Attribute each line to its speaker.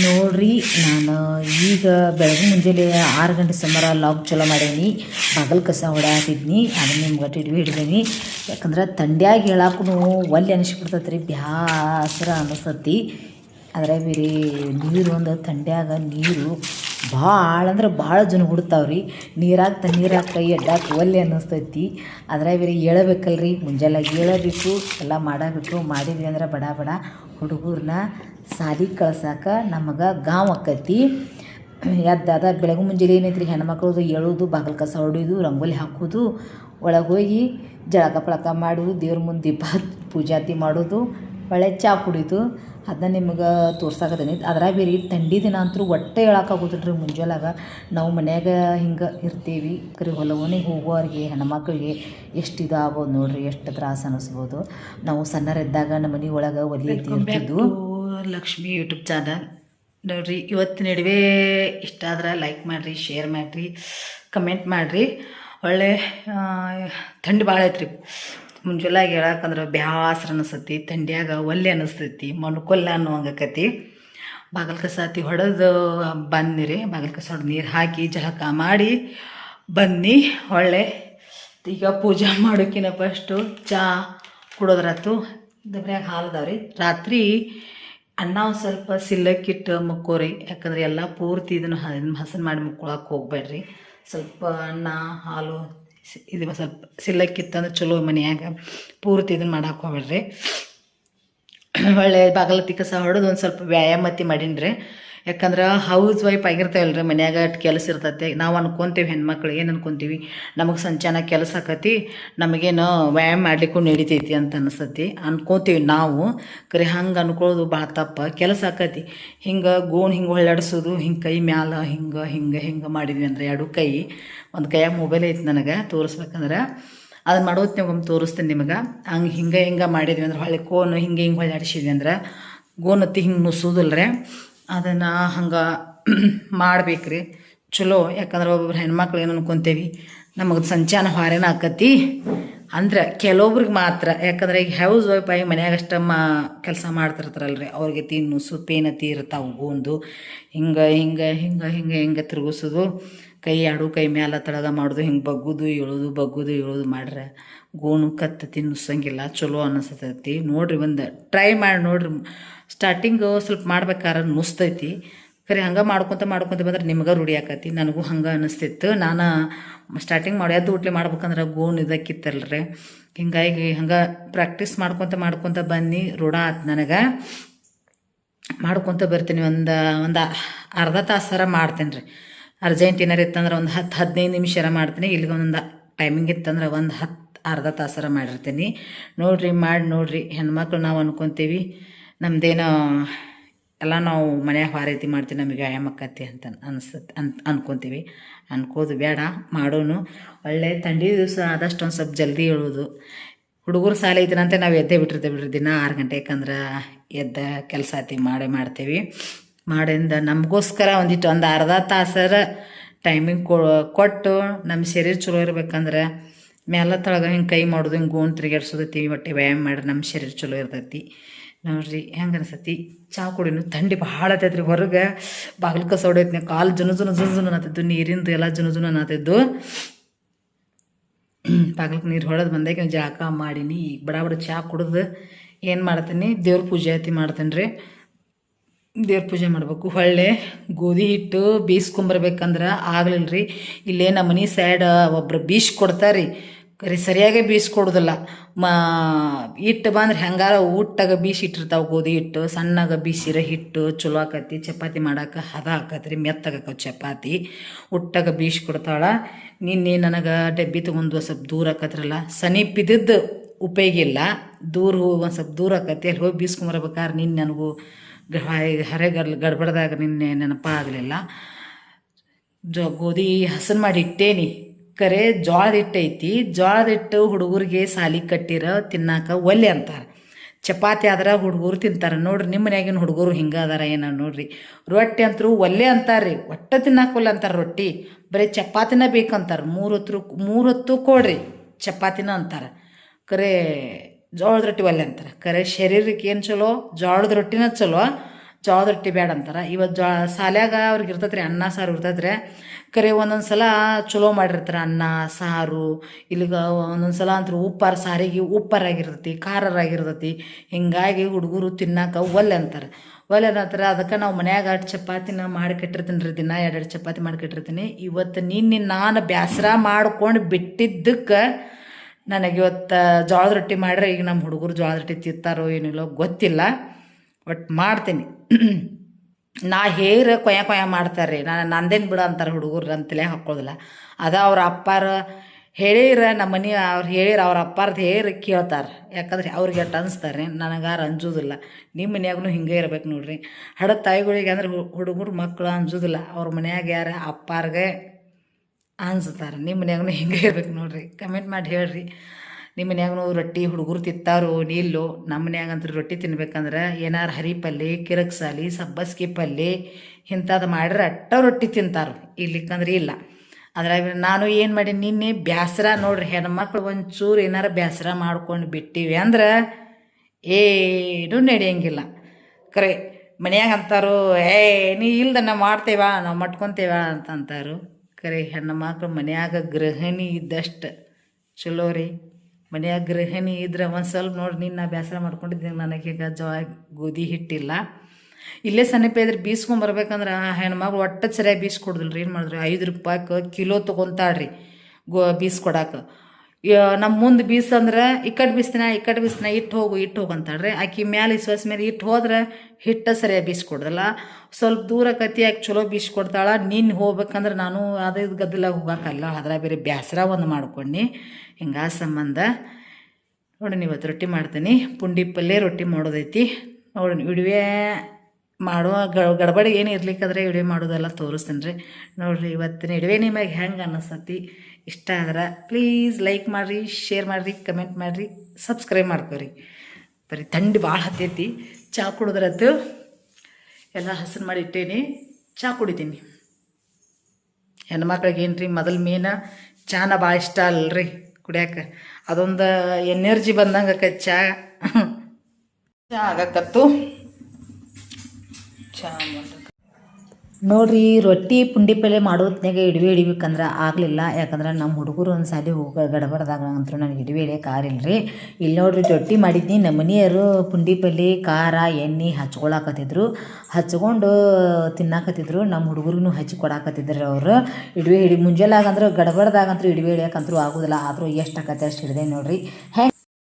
Speaker 1: ನೋಡ್ರಿ, ನಾನು ಈಗ ಬೆಳಗ್ಗೆ ಮುಂಜಾನೆ ಆರು ಗಂಟೆ ಸುಮಾರು ಲಾಗ್ ಚಲೋ ಮಾಡೇನಿ. ಬಗಲ್ ಕಸ ಹೊಡ್ಯಾತಿದ್ನಿ, ಅದನ್ನ ನಿಮ್ಗೆ ಟಿಡ್ವಿ ಹಿಡ್ದೇನಿ. ಯಾಕಂದ್ರೆ ತಂಡ್ಯಾಗ ಹೇಳಾಕೂ ಒಲ್ಲಿ ಅನಿಸ್ಬಿಡ್ತೈತೆ ರೀ ಬ್ಯಾಸರ ಅನಿಸ್ತತಿ. ಆದರೆ ಬೇರೆ ನೀರು ಒಂದು ತಂಡ್ಯಾಗ ನೀರು ಭಾಳ ಅಂದ್ರೆ ಭಾಳ ಜನ ಹುಡ್ತಾವೆ ರೀ ನೀರಾಗ ತ ನೀರಾಗ ಕೈ ಅಡ್ಡಾಕ ಒಲ್ಲೆ ಅನ್ನಿಸ್ತೈತಿ ಅದ್ರಾಗ ಬೇರೆ ಹೇಳಬೇಕಲ್ರಿ, ಮುಂಜಾನೆ ಹೇಳಬೇಕು ಎಲ್ಲ ಮಾಡಬೇಕು, ಮಾಡಿದ್ವಿ ಅಂದ್ರೆ ಬಡ ಬಡ ಹುಡುಗರನ್ನ ಸಾಲಿಗೆ ಕಳ್ಸಾಕ ನಮಗೆ ಗಾಂವ್ ಆಕೈತಿ. ಎದ್ದಾದ ಬೆಳಗ್ಗೆ ಮುಂಜಾನೆ ಏನೈತ್ರಿ ಹೆಣ್ಮಕ್ಳದು ಏಳೋದು ಬಾಗಿಲು ಕಸ ಹೊಡಿಯೋದು ರಂಗೋಲಿ ಹಾಕೋದು ಒಳಗೆ ಹೋಗಿ ಜಳಕ ಪಳಕ ಮಾಡೋದು ದೇವ್ರ ಮುಂದೆ ದೀಪ ಪೂಜಾತಿ ಮಾಡೋದು ಒಳ್ಳೆ ಚಾ ಕುಡಿದು ಅದನ್ನ ನಿಮ್ಗೆ ತೋರ್ಸಾಕತ್ತೀನಿ ಅದ್ರಾಗ ಬೇರೆ ಥಂಡಿ ದಿನ ಅಂತೂ ಒಟ್ಟೆ ಹೇಳಕ್ಕಾಗೋದಿಲ್ಲ ರೀ ನಾವು ಮನ್ಯಾಗ ಹಿಂಗೆ ಇರ್ತೀವಿ ಕರೆ ಹೊಲವನಿಗೆ ಹೋಗೋರಿಗೆ ಹೆಣ್ಮಕ್ಳಿಗೆ ಎಷ್ಟು ಇದಾಗ್ಬೋದು ನೋಡ್ರಿ ಎಷ್ಟು ತ್ರಾಸ ಅನ್ನಿಸ್ಬೋದು ನಾವು ಸಣ್ಣರಿದ್ದಾಗ ನಮ್ಮ ಮನೆ ಒಳಗೆ ಒಲಿ ಇರ್ತಿದ್ದು
Speaker 2: ಲಕ್ಷ್ಮಿ ಯೂಟ್ಯೂಬ್ ಚಾನಲ್. ನೋಡ್ರಿ, ಇವತ್ತು ನಡುವೆ ಇಷ್ಟ ಆದ್ರೆ ಲೈಕ್ ಮಾಡಿರಿ ಶೇರ್ ಮಾಡಿರಿ ಕಮೆಂಟ್ ಮಾಡಿರಿ. ಒಳ್ಳೆ ಥಂಡಿ ಭಾಳ ಐತ್ರಿ. ಮುಂಜಾಲಾಗಿ ಹೇಳಕ್ಕಂದ್ರೆ ಬ್ಯಾಸ್ರ ಅನಿಸ್ತೈತಿ, ಥಂಡಿಯಾಗ ಒಲ್ಲೆ ಅನಿಸ್ತೈತಿ ಅನ್ನೋ ಅನ್ನುವಂಗಕತಿ. ಬಾಗಲ್ ಹತ್ತಿ ಹೊಡೆದು ಬಂದಿರಿ ಬಾಗಲ್ ಕಸ ನೀರು ಹಾಕಿ, ಜಳಕ ಮಾಡಿ ಬನ್ನಿ. ಒಳ್ಳೆ, ಈಗ ಪೂಜೆ ಮಾಡೋಕ್ಕಿಂತ ಫಸ್ಟು ಚಾ ಕುಡೋದ್ರಾತು, ದಬ್ರ್ಯಾಗ ಹಾಲು ರಾತ್ರಿ ಅನ್ನ ಒಂದು ಸ್ವಲ್ಪ ಸಿಲ್ಲಕ್ಕಿಟ್ಟು ಮುಕ್ಕೋರಿ. ಯಾಕಂದ್ರೆ ಎಲ್ಲ ಪೂರ್ತಿ ಇದನ್ನು ಹಸನ್ ಮಾಡಿ ಮುಕ್ಕೊಳಕ್ಕೆ ಹೋಗ್ಬೇಡ್ರಿ. ಸ್ವಲ್ಪ ಅನ್ನ, ಹಾಲು ಇದು ಸ್ವಲ್ಪ ಸಿಲ್ಲಕ್ಕಿತ್ತಂದ್ರೆ ಚಲೋ ಮನೆಯಾಗ ಪೂರ್ತಿ ಇದನ್ನು ಮಾಡಕ್ಕೆ ಹೋಗ್ಬೇಡ್ರಿ. ಒಳ್ಳೆ ಬಾಗಲ ಕಸ ಹೊಡೆದು ಒಂದು ಸ್ವಲ್ಪ ವ್ಯಾಯಾಮತಿ ಮಾಡೀನಿ ಯಾಕಂದ್ರೆ ಹೌಸ್ ವೈಫ್ ಆಗಿರ್ತೇವಲ್ಲ ರೀ ಮನ್ಯಾಗ ಕೆಲಸ ಇರ್ತೈತೆ. ನಾವು ಅನ್ಕೊಂತೀವಿ ಹೆಣ್ಮಕ್ಳು ಏನು ಅನ್ಕೊಂತೀವಿ, ನಮಗೆ ಸಂಚಾನ ಕೆಲಸ ಆಕತಿ, ನಮಗೇನು ವ್ಯಾಯಾಮ ಮಾಡ್ಲಿಕ್ಕೂ ನಡಿತೈತಿ ಅಂತ ಅನಿಸ್ತತಿ ಅನ್ಕೋತೀವಿ ನಾವು, ಕರೆ ಹಂಗೆ ಅನ್ಕೊಳ್ಳೋದು ಭಾಳ ತಪ್ಪ. ಕೆಲಸ ಆಕತಿ. ಹಿಂಗೆ ಗೋಣ್ ಹಿಂಗೆ ಹೊಳ್ಳಾಡಿಸೋದು ಹಿಂಗೆ ಕೈ ಮ್ಯಾಲ ಹಿಂಗೆ ಹಿಂಗೆ ಹಿಂಗೆ ಮಾಡಿದ್ವಿ ಅಂದ್ರೆ ಎರಡು ಕೈ. ಒಂದು ಕೈಯಾಗ ಮೊಬೈಲ್ ಐತಿ ನನಗೆ, ತೋರಿಸ್ಬೇಕಂದ್ರೆ ಅದನ್ನ ನಿಮ್ಗೆ ತೋರಿಸ್ತೀನಿ ನಿಮಗೆ. ಹಂಗೆ ಹಿಂಗೆ ಹಿಂಗೆ ಮಾಡಿದ್ವಿ ಅಂದ್ರೆ ಹೊಳ್ಳಿ ಕೋನು ಹಿಂಗೆ ಹಿಂಗೆ ಹೊಳ್ಳಾಡಿಸಿದ್ವಿ ಅಂದ್ರೆ ಗೋನತ್ತಿ ಹಿಂಗೆ ನುಸೋದಿಲ್ಲ ರೀ ಅದನ್ನು ಹಂಗೆ ಮಾಡ್ಬೇಕ್ರಿ. ಚಲೋ, ಯಾಕಂದ್ರೆ ಒಬ್ಬೊಬ್ರು ಹೆಣ್ಮಕ್ಳು ಏನು ಅನ್ಕೊಂತೇವಿ, ನಮಗೆ ಸಂಚಾನ ಹೊರೇನ ಆಕತಿ. ಅಂದ್ರೆ ಕೆಲವೊಬ್ರಿಗೆ ಮಾತ್ರ, ಯಾಕಂದ್ರೆ ಈಗ ಹೌಸ್ ವೈಫ್ ಆಗಿ ಮನ್ಯಾಗ ಅಷ್ಟ ಮಾ ಕೆಲಸ ಮಾಡ್ತಿರ್ತಾರಲ್ರಿ. ಅವ್ರಿಗೆ ತಿನ್ನು ಪೇನತಿ ಇರ್ತಾವೆ ಗೋಂದು. ಹಿಂಗೆ ಹಿಂಗೆ ಹಿಂಗೆ ಹಿಂಗೆ ಹಿಂಗೆ ತಿರುಗಿಸೋದು. ಕೈ ಆಡು, ಕೈ ಮ್ಯಾಲ ತಳಗ ಮಾಡೋದು, ಹಿಂಗೆ ಬಗ್ಗುದು, ಇಳೋದು ಬಗ್ಗುದು, ಇಳೋದು ಮಾಡ್ರೆ. ಗೋಣು ಕತ್ತ ತಿನ್ನಿಸಂಗಿಲ್ಲ ಚಲೋ ಅನ್ನಿಸ್ತೈತಿ ನೋಡಿರಿ ಒಂದು ಟ್ರೈ ಮಾಡಿ ನೋಡಿರಿ. ಸ್ಟಾರ್ಟಿಂಗು ಸ್ವಲ್ಪ ಮಾಡ್ಬೇಕಾದ್ರೆ ನುಸ್ತೈತಿ ಖರೆ ಹಂಗೆ ಮಾಡ್ಕೊತ ಮಾಡ್ಕೊತ ಬಂದ್ರೆ ನಿಮ್ಗೆ ರೂಢಿ ಆಕತಿ, ನನಗೂ ಹಂಗೆ ಅನಿಸ್ತಿತ್ತು. ನಾನು ಸ್ಟಾರ್ಟಿಂಗ್ ಮಾಡಿ ಅದು ಊಟ್ಲಿ ಮಾಡ್ಬೇಕಂದ್ರೆ ಗೋಣ್ ಇದಕ್ಕಿತ್ತಲ್ರಿ ಹಿಂಗಾಗಿ ಹಂಗೆ ಪ್ರಾಕ್ಟೀಸ್ ಮಾಡ್ಕೊತ ಮಾಡ್ಕೊತ ಬನ್ನಿ, ರೂಢ ಆತು ನನಗೆ. ಮಾಡ್ಕೊತ ಬರ್ತೀನಿ, ಒಂದು ಒಂದು ಅರ್ಧ ತಾಸರ ಮಾಡ್ತೀನಿ ರೀ ಅರ್ಜೆಂಟ್ ಏನಾರು ಇತ್ತಂದ್ರೆ ಒಂದು ಹತ್ತು ಹದಿನೈದು ನಿಮಿಷರ ಮಾಡ್ತೀನಿ. ಇಲ್ಲಿಗೆ ಒಂದು ಟೈಮಿಂಗ್ ಇತ್ತಂದ್ರೆ ಒಂದು ಹತ್ತು ಅರ್ಧ ತಾಸರ ಮಾಡಿರ್ತೀನಿ. ನೋಡಿರಿ, ಮಾಡಿ ನೋಡಿರಿ. ಹೆಣ್ಮಕ್ಳು ನಾವು ಅನ್ಕೊತೀವಿ, ನಮ್ದೇನೋ, ಎಲ್ಲ ನಾವು ಮನ್ಯಾಗ ರೀತಿ ಮಾಡ್ತೀವಿ ನಮಗೆ ಆಕತಿ ಅಂತ ಅನ್ಸುತ್ತೆ ಅನ್, ಅನ್ಕೊತೀವಿ. ಅನ್ಕೋದು ಬೇಡ, ಮಾಡೋನು. ಒಳ್ಳೆ ಥಂಡಿ ದಿವಸ ಆದಷ್ಟು ಒಂದು ಸ್ವಲ್ಪ ಜಲ್ದಿ ಹೇಳೋದು ಹುಡುಗರು ಸಾಲ ಐತಿನಂತೆ, ನಾವು ಎದ್ದೇ ಬಿಟ್ಟಿರ್ತೇವೆ ಬಿಡ್ರಿ. ದಿನ ಆರು ಗಂಟೆ ಯಾಕಂದ್ರೆ ಎದ್ದ ಕೆಲಸ ಆತಿ, ಮಾಡೇ ಮಾಡ್ತೇವೆ. ಮಾಡಿಂದ ನಮಗೋಸ್ಕರ ಒಂದಿಟ್ಟು ಒಂದು ಅರ್ಧ ತಾಸರ ಟೈಮಿಂಗ್ ಕೊಟ್ಟು ನಮ್ಮ ಶರೀರ ಚಲೋ ಇರ್ಬೇಕಂದ್ರೆ ಮ್ಯಾಲ ತಳಗ ಹಿಂಗೆ ಕೈ ಮಾಡೋದು, ಹಿಂಗೆ ಗೋಣ್ ತಿರುಗಾಡ್ಸೋದೈತಿ ಹೊಟ್ಟೆ ವ್ಯಾಯಾಮ ಮಾಡಿ ನಮ್ಮ ಶರೀರ ಚಲೋ ಇರ್ತೈತಿ. ನೋಡ್ರಿ, ಹೆಂಗೆ ಅನಿಸತಿ ಚಾ ಕುಡಿನು ಥಂಡಿ ಭಾಳ ಆತೈತ್ರಿ. ಹೊರಗೆ ಬಾಗಿಲು ಕಸ ಹೊಡೈತಿ ಕಾಲು ಜುನು ಜುನು ಜುನು ಜುನು ಅನ್ನತ್ತಿದ್ದು ನೀರಿಂದು ಎಲ್ಲ ಜುನು ಜುನು ಅನ್ನತ್ತಿದ್ದು ಬಾಗಿಲಕ್ಕೆ ನೀರು ಹೊಡೆದು ಬಂದಾಗ ಜಳಕ ಮಾಡೀನಿ. ಈಗ ಬಡ ಬಡ ಚಹಾ ಕುಡಿದು ಏನು ಮಾಡ್ತೀನಿ? ದೇವ್ರ ಪೂಜೆ ಐತಿ ಮಾಡ್ತೀನಿ ರೀ ದೇವ್ರ ಪೂಜೆ ಮಾಡಬೇಕು. ಹೊಳ್ಳೆ ಗೋಧಿ ಹಿಟ್ಟು ಬೀಸ್ಕೊಂಬರ್ಬೇಕಂದ್ರೆ ಆಗ್ಲಿಲ್ಲ ರೀ ಇಲ್ಲೇ ನಮ್ಮ ಮನೆ ಸೈಡ್ ಒಬ್ರು ಬೀಸ್ ಕೊಡ್ತಾರೆ. ರೀ ಸರಿಯಾಗಿ ಬೀಸ್ಕೊಡೋದಿಲ್ಲ ಮಾ, ಹಿಟ್ಟು ಬಂದ್ರೆ ಹೆಂಗಾರ ಊಟಾಗ ಬೀಸಿ ಇಟ್ಟಿರ್ತಾವೆ ಗೋಧಿ ಹಿಟ್ಟು. ಸಣ್ಣಗೆ ಬೀಸಿರೋ ಹಿಟ್ಟು ಚಲೋ ಆಕತಿ. ಚಪಾತಿ ಮಾಡೋಕೆ ಹದ ಆಕತ್ರಿ. ಮೆತ್ತಗಾಕವು ಚಪಾತಿ. ಊಟಾಗ ಬೀಸಿ ಕೊಡ್ತಾಳ. ನಿನ್ನೆ ನನಗೆ ಡಬ್ಬಿ ತೊಗೊಂಡು ಸ್ವಲ್ಪ ದೂರ ಆಕತ್ರಲ್ಲ. ಸಮೀಪ ಇದ್ದಿದ್ದು ಉಪಯೋಗ ಇಲ್ಲ. ದೂರ ಹೋಗಿ ಒಂದು ಸ್ವಲ್ಪ ದೂರ ಆಕತಿ. ಅಲ್ಲಿ ಹೋಗಿ ಬೀಸ್ಕೊಂಬರ್ಬೇಕಾದ್ರೆ ನಿನ್ನೆ ನನಗೂ ಹರೆ ಗಡ್ ಗಡ್ಬಡ್ದಾಗ ನಿನ್ನೆ ನೆನಪಾಗಲಿಲ್ಲ ಜೋ ಗೋಧಿ ಹಸನ್ ಮಾಡಿ ಇಟ್ಟೇನಿ. ಕರೆ ಜೋಳದ ಇಟ್ಟೈತಿ ಜೋಳದ ಹಿಟ್ಟು ಹುಡುಗರಿಗೆ ಸಾಲಿ ಕಟ್ಟಿರ ತಿನ್ನಾಕ ಒಲ್ಲೆ ಅಂತಾರೆ. ಚಪಾತಿ ಆದ್ರೆ ಹುಡುಗರು ತಿಂತಾರೆ. ನೋಡ್ರಿ ನಿಮ್ಮ ಮನ್ಯಾಗಿನ ಹುಡುಗರು ಹಿಂಗೆ ಅದಾರ ಏನೋ ನೋಡ್ರಿ. ರೊಟ್ಟಿ ಅಂತರೂ ಒಲ್ಲೆ ಅಂತಾರೆ ರೀ ಒಟ್ಟ ತಿನ್ನಾಕ ಒಲ್ಲೆ ಅಂತಾರೆ ರೊಟ್ಟಿ. ಬರೀ ಚಪಾತಿನ ಬೇಕಂತಾರೆ. ಮೂರು ಹೊತ್ತು ಮೂರು ಹೊತ್ತು ಕೊಡ್ರಿ. ಚಪಾತಿನ ಅಂತಾರೆ. ಕರೆ ಜೋಳದ ರೊಟ್ಟಿ ಒಲ್ಲೆ ಅಂತಾರೆ. ಕರೆ ಶರೀರಕ್ಕೆ ಏನು ಚಲೋ? ಜೋಳದ ರೊಟ್ಟಿನ ಚಲೋ. ಜೋಳದ ರೊಟ್ಟಿ ಬೇಡ ಅಂತಾರೆ. ಇವತ್ತು ಜೋ ಸಾಲ್ಯಾಗ ಅವ್ರಿಗೆ ಇರ್ತೈತೆ ರೀ ಅನ್ನ, ಸಾರು ಇರ್ತೈತೆ ಕರೆ ಒಂದೊಂದು ಸಲ ಚಲೋ ಮಾಡಿರ್ತಾರೆ ಅನ್ನ, ಸಾರು. ಇಲ್ಲಿಗ ಒಂದೊಂದು ಸಲ ಅಂತೂ ಉಪ್ಪಾರ, ಸಾರಿಗೆ ಉಪ್ಪಾರಾಗಿರ್ತೈತಿ, ಖಾರರಾಗಿರ್ತೈತಿ. ಹಿಂಗಾಗಿ ಹುಡುಗರು ತಿನ್ನಾಕ ಒಲ್ಲೆ ಅಂತಾರೆ. ಒಲೆ ಅನ್ನತ್ತರ ಅದಕ್ಕೆ ನಾವು ಮನ್ಯಾಗ ಅಷ್ಟು ಚಪಾತಿನ ಮಾಡಿ ಕಟ್ಟಿರ್ತೀನಿ ರೀ ದಿನ ಎರಡೆರಡು ಚಪಾತಿ ಮಾಡಿ ಕಟ್ಟಿರ್ತೀನಿ. ಇವತ್ತು ನಿನ್ನೆ ನಾನು ಬೇಸರ ಮಾಡ್ಕೊಂಡು ಬಿಟ್ಟಿದ್ದಕ್ಕೆ ನನಗೆ ಇವತ್ತು ಜೋಳದ ರೊಟ್ಟಿ ಮಾಡ್ರೆ ಈಗ ನಮ್ಮ ಹುಡುಗರು ಜೋಳದ ರೊಟ್ಟಿ ತಿಂತಾರೋ ಏನಿಲ್ಲೋ ಗೊತ್ತಿಲ್ಲ ಬಟ್ ಮಾಡ್ತೀನಿ. ನಾ ಹೇರ ಕೊಯ ಕೊಯ ಮಾಡ್ತಾರೆ ರೀ ನಾನು ನಂದೇನು ಬಿಡು ಅಂತಾರೆ ಹುಡುಗರು ಅಂತಲೇ ಹಾಕೋದಿಲ್ಲ ಅದು ಅವ್ರ ಅಪ್ಪಾರ ಹೇಳಿರ, ನಮ್ಮ ಮನೆ ಅವ್ರು ಹೇಳಿರ, ಅವ್ರ ಅಪ್ಪಾರ್ದು ಹೇರಿ ಕೇಳ್ತಾರೆ. ಯಾಕಂದ್ರೆ ಅವ್ರಿಗೆ ಅನ್ಸ್ತಾರೆ ಅನಿಸ್ತಾರೆ ನನಗಾರು ಅಂಜೋದಿಲ್ಲ. ನಿಮ್ಮ ಮನ್ಯಾಗೂ ಹಿಂಗೆ ಇರ್ಬೇಕು ನೋಡ್ರಿ. ಹಡ ತಾಯಿಗಳಿಗೆ ಅಂದ್ರೆ ಹುಡುಗರು ಮಕ್ಕಳು ಅಂಜೋದಿಲ್ಲ. ಅವ್ರ ಮನ್ಯಾಗ ಯಾರ ಅಪ್ಪಾರ್ಗೆ ಅನ್ಸ್ತಾರೆ. ನಿಮ್ಮ ಮನ್ಯಾಗೂ ಹಿಂಗೆ ಇರ್ಬೇಕು ನೋಡ್ರಿ. ಕಮೆಂಟ್ ಮಾಡಿ ಹೇಳ್ರಿ. ನಿಮ್ಮ ಮನ್ಯಾಗೂ ರೊಟ್ಟಿ ಹುಡುಗರು ತಿಂತಾರೋ ನಿಲ್ಲೋ? ನಮ್ಮ ಮನ್ಯಾಗಂತೂ ರೊಟ್ಟಿ ತಿನ್ಬೇಕಂದ್ರೆ ಏನಾರು ಹರಿ ಪಲ್ಯ ಕಿರಕ್ಸಾಲಿ, ಸಬ್ಬಸ್ಗಿ ಪಲ್ಯ ಇಂಥದ್ದು ಮಾಡಿದ್ರೆ ಅಟ್ಟ ರೊಟ್ಟಿ ತಿಂತಾರೆ. ಇಲ್ಲಿಕ್ಕಂದ್ರೆ ಇಲ್ಲ. ಅದ್ರಾಗ ನಾನು ಏನು ಮಾಡಿ ನಿನ್ನೆ ಬ್ಯಾಸರ ನೋಡ್ರಿ. ಹೆಣ್ಮಕ್ಳು ಒಂಚೂರು ಏನಾರ ಬ್ಯಾಸರ ಮಾಡ್ಕೊಂಡು ಬಿಟ್ಟಿವಿ ಅಂದ್ರೆ ಏನು ನಡೆಯಂಗಿಲ್ಲ. ಕರೆ ಮನ್ಯಾಗ ಅಂತಾರೋ ಏ ನೀ ಇಲ್ದನ್ನ ಮಾಡ್ತೇವ? ನಾವು ಮಟ್ಕೊತೇವ? ಅಂತ ಅಂತಾರು. ಕರೆ ಹೆಣ್ಣು ಮಕ್ಳು ಮನ್ಯಾಗ ಗೃಹಿಣಿ ಇದ್ದಷ್ಟು ಚಲೋ ರೀ. ಮನ್ಯಾಗ ಗೃಹಿಣಿ ಇದ್ರೆ ಒಂದು ಸ್ವಲ್ಪ ನೋಡಿ ನಿನ್ನ ಬೇಸರ ಮಾಡ್ಕೊಂಡಿದ್ದೀನಿ, ನನಗೆ ಈಗ ಜವ ಗೋಧಿ ಹಿಟ್ಟಿಲ್ಲ. ಇಲ್ಲೇ ಸನಿಪ ಇದ್ರೆ ಬೀಸ್ಕೊಂಬರ್ಬೇಕಂದ್ರೆ ಆ ಹೆಣ್ಮಗಳು ಒಟ್ಟು ಸರಿಯಾಗಿ ಬೀಸ್ಕೊಡ್ದಿಲ್ಲ ರೀ ಏನು ಮಾಡಿದ್ರಿ? ಐದು ರೂಪಾಯಿಗೆ ಕಿಲೋ ತೊಗೊತಾಳ್ರಿ ಗೋ ಬೀಸ್ಕೊಡಾಕ ನಮ್ಮ ಮುಂದೆ ಬೀಸಂದ್ರೆ ಇಕ್ಕಟ್ಟು ಬೀಸ್ತೀನ ಈ ಬೀಸ್ತೀನ ಇಟ್ಟು ಹೋಗು ಇಟ್ಟು ಹೋಗು ಅಂತಾಳ್ರಿ. ಆಕಿ ಮ್ಯಾಲೆ ಇಸ್ವಸ್ ಮೇಲೆ ಇಟ್ಟು ಹೋದ್ರೆ ಹಿಟ್ಟು ಸರಿಯಾಗಿ ಬೀಸ್ಕೊಡ್ದಲ್ಲ. ಸ್ವಲ್ಪ ದೂರ ಕತಿ ಆಕಿ ಚಲೋ ಬೀಸ್ಕೊಡ್ತಾಳ. ನೀನು ಹೋಗ್ಬೇಕಂದ್ರೆ ನಾನು ಅದು ಇದು ಗದ್ದಲಾಗ ಹೋಗಕ್ಕಲ್ಲ ಅದ್ರ ಬೇರೆ ಬೇಸರ ಒಂದು ಮಾಡ್ಕೊಂಡು. ಹಿಂಗ ಸಂಬಂಧ. ನೋಡಿ ಇವತ್ತು ರೊಟ್ಟಿ ಮಾಡ್ತೀನಿ. ಪುಂಡಿ ಪಲ್ಯ ರೊಟ್ಟಿ ಮಾಡೋದೈತಿ. ನೋಡಿ ಇಡುವೆ ಮಾಡುವ ಗಡಬಡಿ ಏನು ಇರ್ಲಿಕ್ಕಾದ್ರೆ ಇಡುವೆ ಮಾಡೋದೆಲ್ಲ ತೋರಿಸ್ತೀನಿ ರೀ. ನೋಡಿರಿ ಇವತ್ತಿನ ಇಡುವೆ ನಿಮಗೆ ಹೆಂಗೆ ಅನ್ನಿಸ್ತತಿ ಇಷ್ಟ ಆದ್ರೆ ಪ್ಲೀಸ್ ಲೈಕ್ ಮಾಡಿರಿ ಶೇರ್ ಮಾಡಿರಿ ಕಮೆಂಟ್ ಮಾಡಿರಿ ಸಬ್ಸ್ಕ್ರೈಬ್ ಮಾಡ್ಕೊರಿ. ಬರೀ ಥಂಡಿ ಭಾಳ ಹತ್ತೈತಿ. ಚಹಾ ಕುಡಿದ್ರದ್ದು ಎಲ್ಲ ಹಸಿರು ಮಾಡಿ ಇಟ್ಟೇನಿ ಚಹಾ ಕುಡಿತೀನಿ. ಹೆಣ್ಮಕ್ಳಿಗೆ ಏನು ರೀ ಮೊದಲು ಮೇನ ಚಾನ ಭಾಳ ಇಷ್ಟ ಅಲ್ರಿ ಕುಡಿಯೋಕೆ. ಅದೊಂದು ಎನರ್ಜಿ ಬಂದಂಗೆ ಚಹಾ ಚಾ ಆಗಕತ್ತು.
Speaker 1: ನೋಡ್ರಿ, ರೊಟ್ಟಿ ಪುಂಡಿ ಪಲ್ಯ ಮಾಡೋ ಹೊತ್ನ್ಯಾಗ ಇಡುವೆ ಹಿಡಿಬೇಕಂದ್ರೆ ಆಗಲಿಲ್ಲ. ಯಾಕಂದ್ರೆ ನಮ್ಮ ಹುಡುಗರು ಒಂದು ಸಾಲಿ ಹೋಗ ಗಡಬಡ್ದಾಗ ಅಂತೂ ನನಗೆ ಇಡವೆ ಹಿಡಿಯೋಕೆ ಆರಿಲ್ಲ ರೀ ಇಲ್ಲಿ ನೋಡ್ರಿ ರೊಟ್ಟಿ ಮಾಡಿದ್ನಿ, ನಮ್ಮ ಮನೆಯವರು ಪುಂಡಿ ಪಲ್ಯ, ಖಾರ, ಎಣ್ಣೆ ಹಚ್ಕೊಳಕತ್ತಿದ್ರು. ಹಚ್ಕೊಂಡು ತಿನ್ನಾಕತ್ತಿದ್ರು. ನಮ್ಮ ಹುಡುಗರಿಗೂ ಹಚ್ಚಿ ಕೊಡಾಕತ್ತಿದ್ರು ಅವರು. ಇಡವೆ ಹಿಡಿ ಮುಂಜಾನಾಗಂದ್ರೆ ಗಡಬಡ್ದಾಗಂತೂ ಇಡವೆ ಹಿಡಿಯೋಕಂತೂ ಆಗೋದಿಲ್ಲ. ಆದರೂ ಎಷ್ಟು ಆಕತ್ತೆ ಅಷ್ಟು ಹಿಡ್ದೆ ನೋಡ್ರಿ. ಹೆಂಗೆ